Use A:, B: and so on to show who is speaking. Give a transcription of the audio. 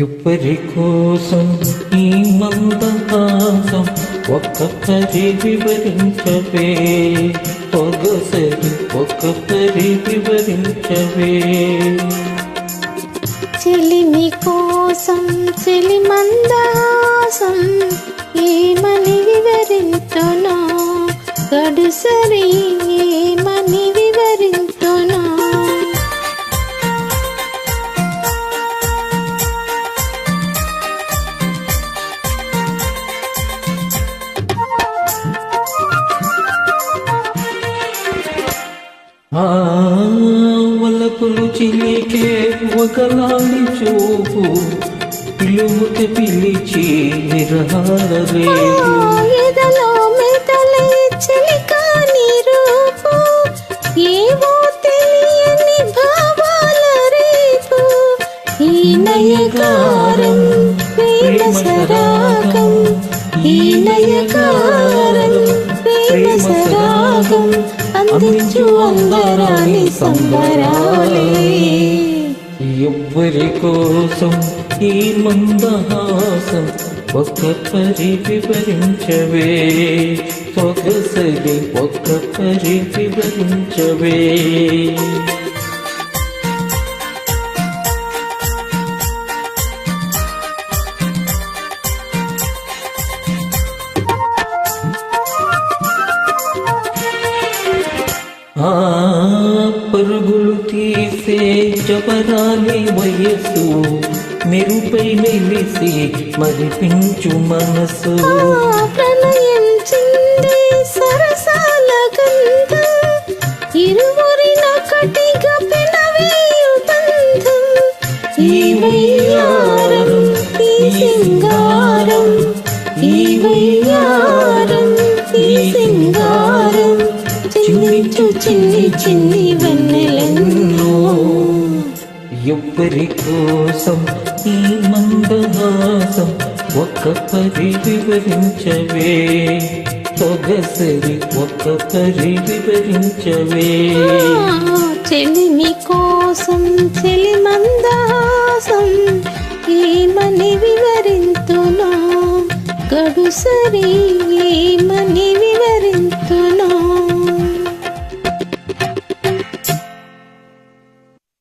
A: ఎవరి కోసం ఈ మందహాసం ఒక్కరి వివరించవే. పొగసరి ఒక్కరి వివరించవే.
B: చెలిమి కోసం చెలి మందహాసం ఏమని వివరించును? గడుసరి
A: వలపులు చిలికే ఒకలాడి చూపు. పిలుముత పిలిచి నిరహార రేపు.
B: ఎదలో ఈ ప్రేమ సరాగం. ఈ ప్రేమ సరాగం. అందించు అందరాని సంబరాలే.
A: ఎవ్వరి కోసం ఈ మందహాసం ఒక్కరి వివరించవే. ఒక్కసరి ఒక్కరి వివరించవే.
B: ಪರುಗುಳುತಿ ಸೇ ಜಪರಾಲಿ ವಯಸ್ಸು ಮೆರುಪೈ ಮೆಲಿಸಿ ಮರಿಪಿಂಚು ಮನಸ್ಸು ಪ್ರಣಯ చిందించు చిన్ని చిన్ని వెన్నెలెన్నో.
A: ఎవ్వరి కోసం ఈ మందహాసం ఒక్క పరి వివరించవే. సొగసరి ఒక్క పరి వివరించవే.
B: చెలిమి కోసం చెలి మందాసం ఏమని వివరింతును. గడుసరి